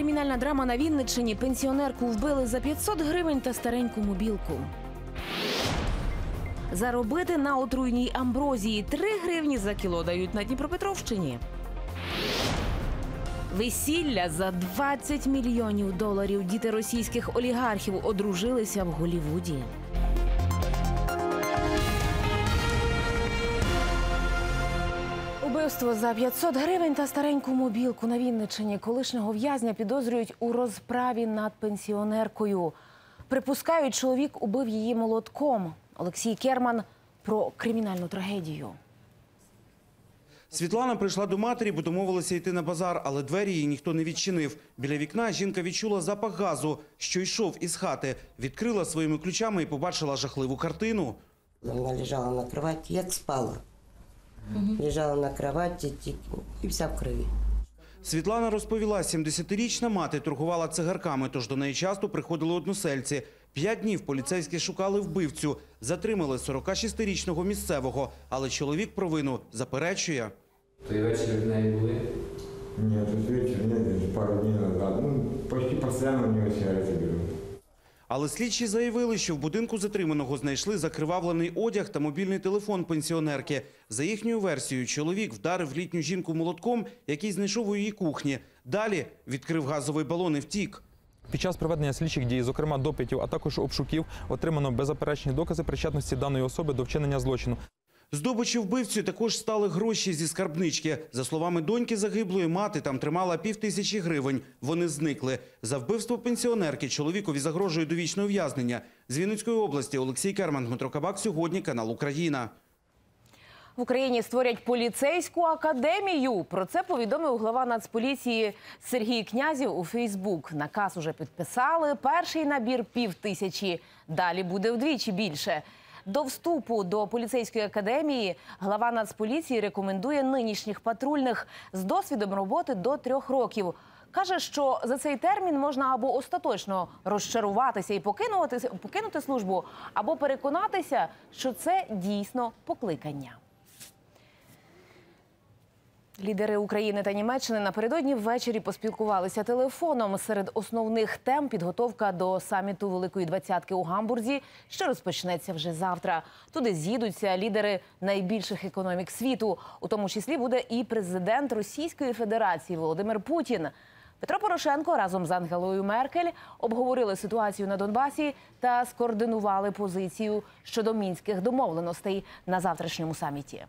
кримінальна драма на Вінниччині. Пенсіонерку вбили за 500 гривень та стареньку мобілку. Заробити на отруйній амброзії 3 гривні за кіло дають на Дніпропетровщині. Весілля за 20 мільйонів доларів. Діти російських олігархів одружилися в Голівуді. Убивство за 500 гривень та стареньку мобілку на Вінниччині колишнього в'язня підозрюють у розправі над пенсіонеркою. Припускають, чоловік убив її молотком. Олексій Керман про кримінальну трагедію. Світлана прийшла до матері, бо домовилася йти на базар, але двері їй ніхто не відчинив. Біля вікна жінка відчула запах газу, що йшов із хати. Відкрила своїми ключами і побачила жахливу картину. Она лежала на кровати, як спала. Лежала на кровати тільки, і вся в крові. Світлана розповіла, 70-річна мати торгувала цигарками, тож до неї часто приходили односельці. П'ять днів поліцейські шукали вбивцю. Затримали 46-річного місцевого, але чоловік провину заперечує. Той вечір в неї були. Нет, вот вечер, нет, пару дней назад. Ну, почти постоянно у него сигареты берут. Але слідчі заявили, що в будинку затриманого знайшли закривавлений одяг та мобільний телефон пенсіонерки. За їхньою версією, чоловік вдарив літню жінку молотком, який знайшов у її кухні. Далі відкрив газовий балон і втік. Під час проведення слідчих дій, зокрема допитів, а також обшуків, отримано беззаперечні докази причетності даної особи до вчинення злочину. Здобичі вбивцю також стали гроші зі скарбнички. За словами доньки загиблої, мати там тримала пів тисячі гривень. Вони зникли. За вбивство пенсіонерки чоловікові загрожує довічне ув'язнення. З Вінницької області Олексій Керман, Дмитро Кабак. Сьогодні канал Україна. В Україні створять поліцейську академію. Про це повідомив глава Нацполіції Сергій Князів у Фейсбук. Наказ уже підписали. Перший набір пів тисячі. Далі буде вдвічі більше. До вступу до поліцейської академії глава Нацполіції рекомендує нинішніх патрульних з досвідом роботи до трьох років. Каже, що за цей термін можна або остаточно розчаруватися і покинути, покинути службу, або переконатися, що це дійсно покликання. Лідери України та Німеччини напередодні ввечері поспілкувалися телефоном. Серед основних тем підготовка до саміту Великої двадцятки у Гамбурзі, що розпочнеться вже завтра. Туди з'їдуться лідери найбільших економік світу. У тому числі буде і президент Російської Федерації Володимир Путін. Петро Порошенко разом з Ангелою Меркель обговорили ситуацію на Донбасі та скоординували позицію щодо мінських домовленостей на завтрашньому саміті.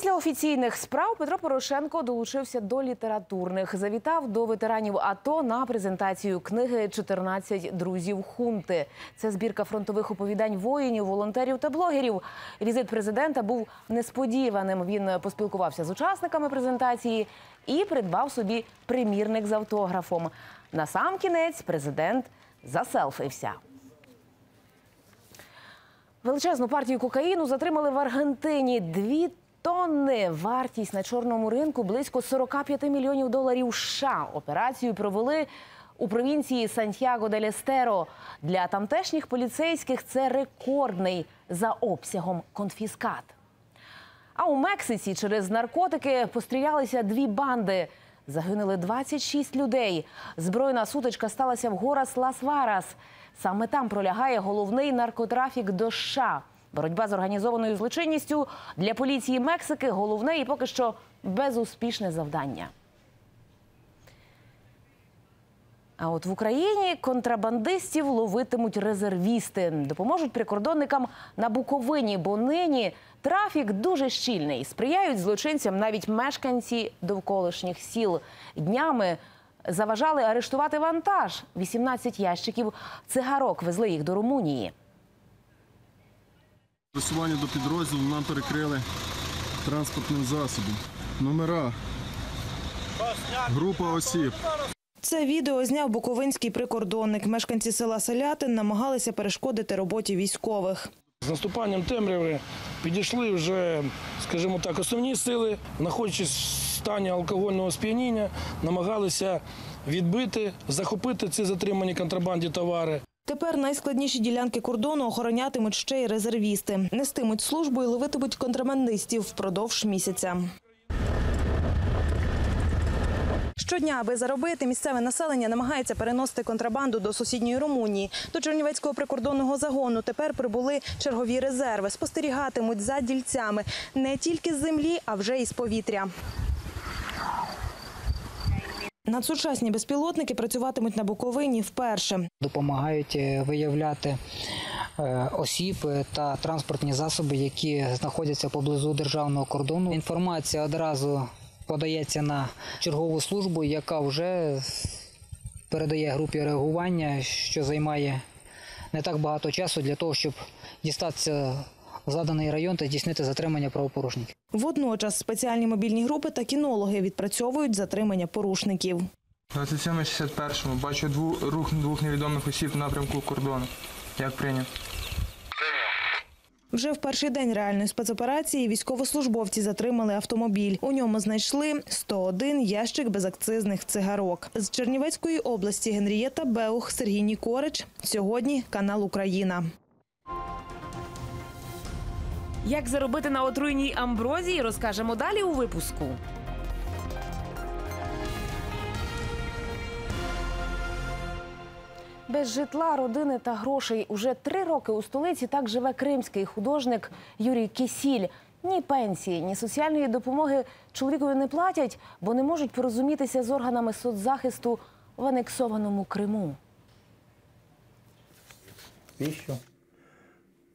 Після офіційних справ Петро Порошенко долучився до літературних. Завітав до ветеранів АТО на презентацію книги «14 друзів хунти. Це збірка фронтових оповідань воїнів, волонтерів та блогерів. Візит президента був несподіваним. Він поспілкувався з учасниками презентації і придбав собі примірник з автографом. Насамкінець президент заселфився. Величезну партію кокаїну затримали в Аргентині. Дві тонни. Вартість на чорному ринку близько 45 мільйонів доларів США. Операцію провели у провінції Сантьяго дель Естеро. Для тамтешніх поліцейських це рекордний за обсягом конфіскат. А у Мексиці через наркотики пострілялися дві банди. Загинули 26 людей. Збройна сутичка сталася в горас Лас-Варас. Саме там пролягає головний наркотрафік до США. Боротьба з організованою злочинністю для поліції Мексики головне і поки що безуспішне завдання. А от в Україні контрабандистів ловитимуть резервісти, допоможуть прикордонникам на Буковині, бо нині трафік дуже щільний. Сприяють злочинцям навіть мешканці довколишніх сіл. Днями заважали арештувати вантаж. 18 ящиків цигарок везли їх до Румунії. Просування до підрозділу нам перекрили транспортним засобом. Номера. Група осіб. Це відео зняв буковинський прикордонник. Мешканці села Селятин намагалися перешкодити роботі військових. З наступанням темряви підійшли вже, скажімо так, основні сили, знаходячись в стані алкогольного сп'яніння, намагалися відбити, захопити ці затримані контрабанді товари. Тепер найскладніші ділянки кордону охоронятимуть ще й резервісти. Нестимуть службу і ловитимуть контрабандистів впродовж місяця. Щодня, аби заробити, місцеве населення намагається переносити контрабанду до сусідньої Румунії. До Чернівецького прикордонного загону тепер прибули чергові резерви. Спостерігатимуть за дільцями не тільки з землі, а вже і з повітря. Надсучасні безпілотники працюватимуть на Буковині вперше. допомагають е, виявляти е, осіб е, та транспортні засоби, які знаходяться поблизу державного кордону. Інформація одразу подається на чергову службу, яка вже передає групі реагування, що займає не так багато часу для того, щоб дістатися заданий район та здійснити затримання правопорушників. Водночас спеціальні мобільні групи та кінологи відпрацьовують затримання порушників. 27-61 бачу дву, рух двох невідомих осіб в напрямку кордону. Як прийняв? Вже в перший день реальної спецоперації військовослужбовці затримали автомобіль. У ньому знайшли 101 ящик безакцизних цигарок. З Чернівецької області Генрієта Беух, Сергій Нікорич. Сьогодні канал Україна. Як заробити на отруйній амброзії, розкажемо далі у випуску. Без житла, родини та грошей уже три роки у столиці так живе кримський художник Юрій Кисіль. Ні пенсії, ні соціальної допомоги чоловікові не платять, бо не можуть порозумітися з органами соцзахисту в анексованому Криму. пищу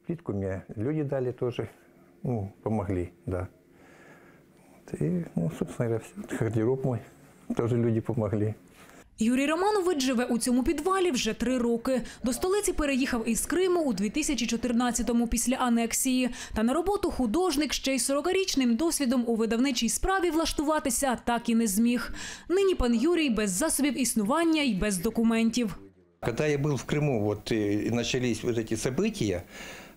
Плитку мне люди дали тоже, ну, помогли, да. Вот И, ну, собственно говоря, все. Гардероб мой тоже люди помогли. Юрій Романович живе у цьому підвалі вже три роки. До столиці переїхав із Криму у 2014-му після анексії. Та на роботу художник ще й 40-річним досвідом у видавничій справі влаштуватися так і не зміг. Нині пан Юрій без засобів існування і без документів. Когда я был в Крыму, вот и начались вот эти события, э,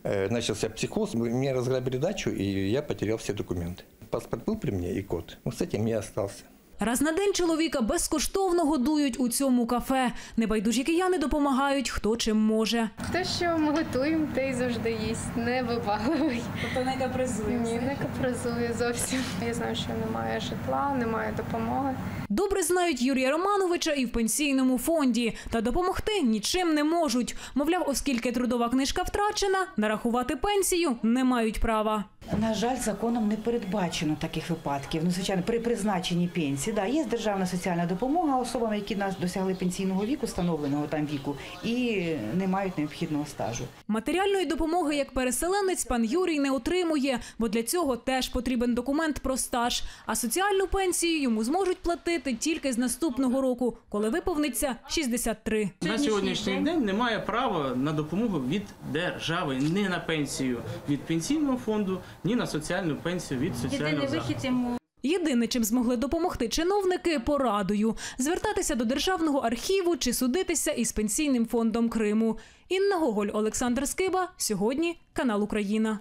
начался психоз, мы- мне разграбили дачу, и я потерял все документы. Паспорт был при мне и код. Ну, с этим я остался. Раз на день чоловіка безкоштовно годують у цьому кафе. Небайдужі кияни допомагають хто чим може. Те, що ми готуємо, те й завжди їсть. Не вибагливий. Тобто не капризує? Ні, не капризує зовсім. Я знаю, що немає житла, немає допомоги. Добре знають Юрія Романовича і в пенсійному фонді, та допомогти нічим не можуть. Мовляв, оскільки трудова книжка втрачена, нарахувати пенсію не мають права. На жаль, законом не передбачено таких випадків. Ну, звичайно, при призначенні пенсії. Да, є державна соціальна допомога особам, які нас досягли пенсійного віку, встановленого там віку, і не мають необхідного стажу. Матеріальної допомоги як переселенець пан Юрій не отримує, бо для цього теж потрібен документ про стаж. А соціальну пенсію йому зможуть платити тільки з наступного року, коли виповниться 63. На сьогоднішній день немає права на допомогу від держави, ні на пенсію від пенсійного фонду, ні на соціальну пенсію від соціального захисту. Єдине, чим змогли допомогти чиновники порадою звертатися до державного архіву чи судитися із пенсійним фондом Криму. Інна Гоголь, Олександр Скиба. Сьогодні канал Україна.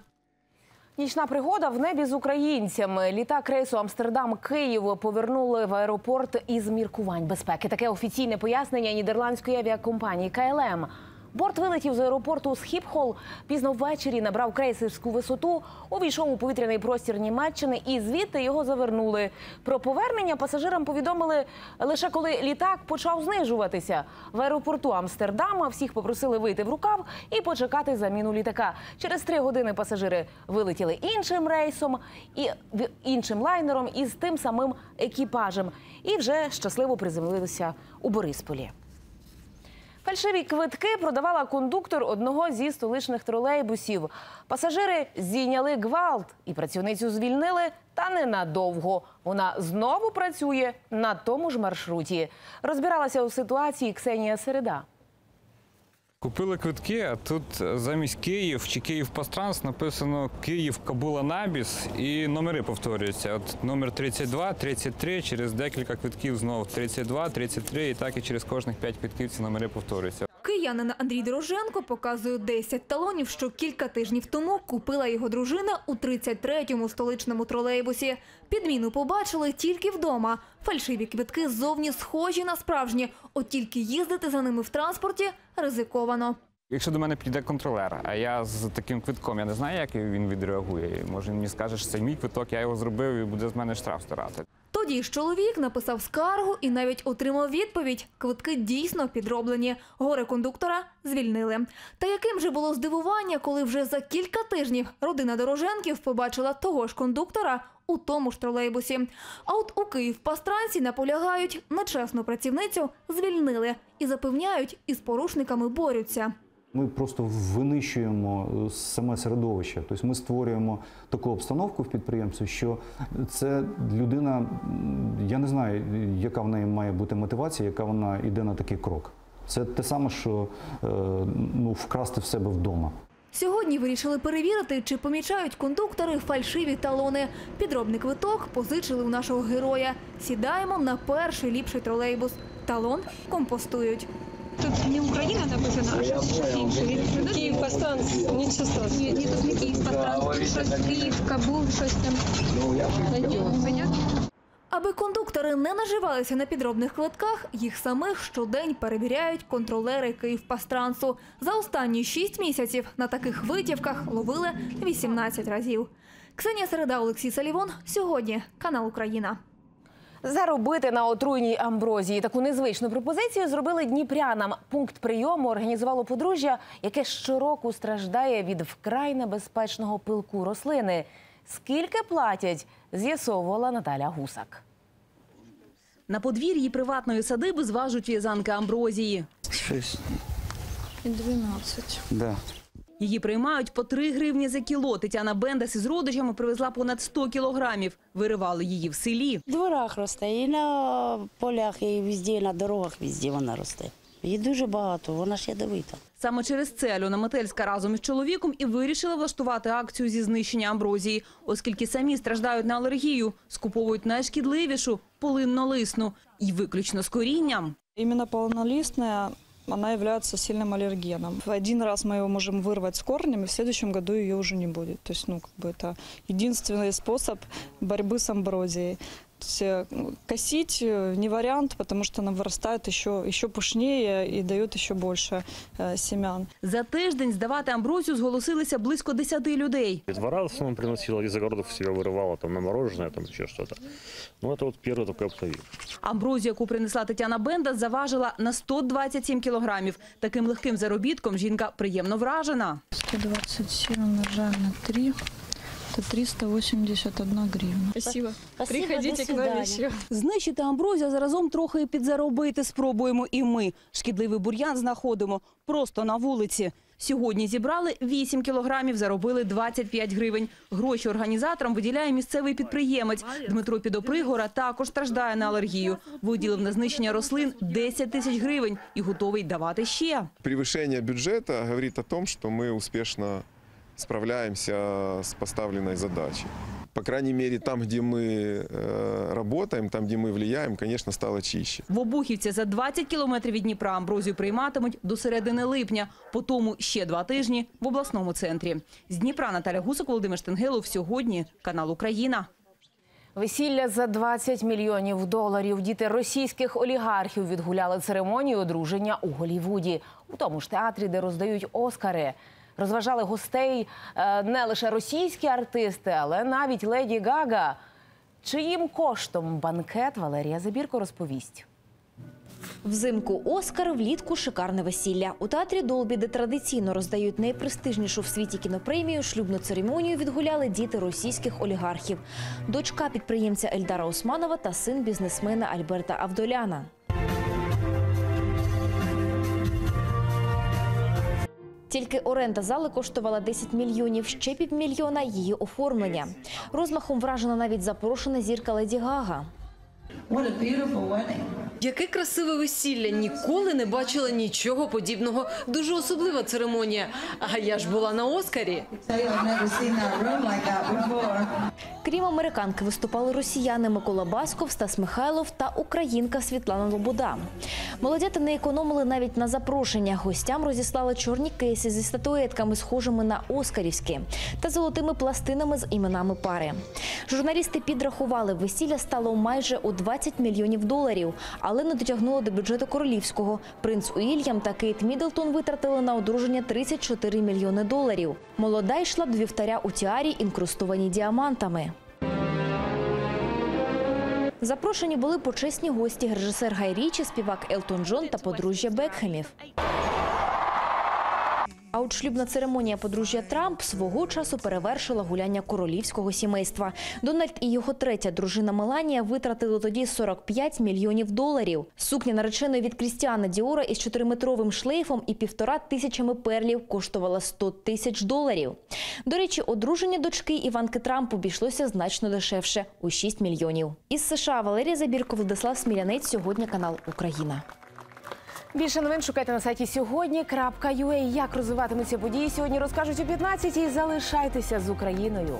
Нічна пригода в небі з українцями. Літак рейсу Амстердам-Київ повернули в аеропорт із міркувань безпеки. Таке офіційне пояснення нідерландської авіакомпанії КЛМ. Борт вилетів з аеропорту Схіпхол пізно ввечері, набрав крейсерську висоту, увійшов у повітряний простір Німеччини і звідти його завернули. Про повернення пасажирам повідомили лише коли літак почав знижуватися. В аеропорту Амстердама всіх попросили вийти в рукав і почекати заміну літака. Через три години пасажири вилетіли іншим рейсом і іншим лайнером із тим самим екіпажем. І вже щасливо приземлилися у Борисполі. Фальшиві квитки продавала кондуктор одного зі столичних тролейбусів. Пасажири зійняли гвалт і працівницю звільнили, та ненадовго. Вона знову працює на тому ж маршруті. Розбиралася у ситуації Ксенія Середа. Купили квитки, а тут замість Київ чи Київ Пастранс написано Київ Кабула Набіс і номери повторюються. От номер 32, 33, через декілька квитків знову 32, 33 і так і через кожних 5 квитків ці номери повторюються. Киянин Андрій Дороженко показує 10 талонів, що кілька тижнів тому купила його дружина у 33-му столичному тролейбусі. Підміну побачили тільки вдома. Фальшиві квитки зовні схожі на справжні, от тільки їздити за ними в транспорті ризиковано. Якщо до мене піде контролер, а я з таким квитком, я не знаю, як він відреагує. Може, він мені скаже, що це мій квиток, я його зробив і буде з мене штраф стирати. Тоді ж чоловік написав скаргу і навіть отримав відповідь. Квитки дійсно підроблені. Горе кондуктора звільнили. Та яким же було здивування, коли вже за кілька тижнів родина Дороженків побачила того ж кондуктора у тому ж тролейбусі. А от у Київ-Пастранці наполягають, нечесну працівницю звільнили і запевняють, із порушниками борються. Ми просто винищуємо е, саме середовище. Тобто ми створюємо таку обстановку в підприємстві, що це людина, я не знаю, яка в неї має бути мотивація, яка вона йде на такий крок. Це те саме, що е, ну, вкрасти в себе вдома. Сьогодні вирішили перевірити, чи помічають кондуктори фальшиві талони. Підробний квиток позичили у нашого героя. Сідаємо на перший ліпший тролейбус. Талон компостують. Тут не Україна написано, а щось щось інше. Київ Пастранс, нічого страшного. Ні, ні, тут не Київ Пастранс, тут щось Київ, Кабул, щось там. Понятно? Аби кондуктори не наживалися на підробних квитках, їх самих щодень перевіряють контролери Київпастрансу. За останні шість місяців на таких витівках ловили 18 разів. Ксенія Середа, Олексій Салівон. Сьогодні канал Україна. Заробити на отруйній амброзії таку незвичну пропозицію зробили дніпрянам. Пункт прийому організувало подружжя, яке щороку страждає від вкрай небезпечного пилку рослини. Скільки платять, з'ясовувала Наталя Гусак. На подвір'ї приватної садиби зважуть в'язанки амброзії. Шесть. І 12. Да. Її приймають по 3 гривні за кіло. Тетяна Бендас із родичами привезла понад 100 кілограмів. Виривали її в селі. В дворах росте, і на полях, і везде, і на дорогах, везде вона росте. Її дуже багато, вона ж ядовита. Саме через це Альона Метельська разом із чоловіком і вирішила влаштувати акцію зі знищення амброзії, оскільки самі страждають на алергію, скуповують найшкідливішу полинно-лисну і виключно з корінням. Именно полнолистная, она является сильным аллергеном. Один раз мы его можем вырвать с корнем, и в следующем году ее уже не будет. То есть, ну, как бы это единственный способ борьбы с амброзией. То есть, э, ну, косить э, не вариант, потому что она вырастает еще, еще пушнее и дает еще больше э, семян. За тиждень здавати амброзію зголосилися близько 10 людей. Из двора в основном приносила, из огородов себе вырывала, там на мороженое, там еще что-то. Ну, это вот первый такой обтовик. Амброзію, яку принесла Тетяна Бенда, заважила на 127 кілограмів. Таким легким заробітком жінка приємно вражена. 127 умножаем на 3, это 381 гривна. Спасибо. Спасибо, Приходите до к нам свидания. еще. Знищити амброзію, а заразом трохи і підзаробити спробуємо і ми. Шкідливий бур'ян знаходимо просто на вулиці. Сьогодні зібрали 8 кілограмів, заробили 25 гривень. Гроші організаторам виділяє місцевий підприємець. Дмитро Підопригора також страждає на алергію. Виділив на знищення рослин 10 тисяч гривень і готовий давати ще. Превышение бюджета говорит о том, что мы успешно справляемся с поставленной задачей. По крайней мере, там, где мы э, работаем, там, где мы влияем, конечно, стало чище. В Обухівці за 20 кілометрів від Дніпра амброзію прийматимуть до середини липня, по тому ще два тижні в обласному центрі. З Дніпра Наталя Гусак, Володимир Штенгелов. Сьогодні канал Україна. Весілля за 20 мільйонів доларів. Діти російських олігархів відгуляли церемонію одруження у Голівуді. У тому ж театрі, де роздають Оскари. Розважали гостей е, не лише російські артисти, але навіть Леді Гага. Чиїм коштом банкет Валерія Забірко розповість. Взимку Оскар, влітку шикарне весілля. У театрі Долбі, де традиційно роздають найпрестижнішу в світі кінопремію, шлюбну церемонію відгуляли діти російських олігархів. Дочка підприємця Ельдара Османова та син бізнесмена Альберта Авдоляна. Тільки оренда зали коштувала 10 мільйонів, ще півмільйона – її оформлення. Розмахом вражена навіть запрошена зірка Леді Гага. Яке красиве весілля! Ніколи не бачила нічого подібного. Дуже особлива церемонія. А я ж була на Оскарі. Крім американки, виступали росіяни Микола Басков, Стас Михайлов та українка Світлана Лобода. Молодята не економили навіть на запрошення. Гостям розіслали чорні кейси зі статуетками, схожими на оскарівські, та золотими пластинами з іменами пари. Журналісти підрахували, весілля стало майже у 20 мільйонів доларів, але не дотягнуло до бюджету королівського. Принц Уільям та Кейт Міддлтон витратили на одруження 34 мільйони доларів. Молода йшла до вівтаря у тіарі, інкрустовані діамантами. Запрошені були почесні гості, режисер Гай Річі, співак Елтон Джон та подружжя Бекхемів. А от шлюбна церемонія подружжя Трамп свого часу перевершила гуляння королівського сімейства. Дональд і його третя дружина Меланія витратили тоді 45 мільйонів доларів. Сукня нареченої від Крістіана Діора із чотириметровим шлейфом і півтора тисячами перлів коштувала 100 тисяч доларів. До речі, одруження дочки Іванки Трамп обійшлося значно дешевше у 6 мільйонів. Із США Валерія Забірко, Владислав Смілянець. Сьогодні канал Україна. Більше новин шукайте на сайті сьогодні.ua. Як розвиватимуться події сьогодні, розкажуть о 15-й. Залишайтеся з Україною.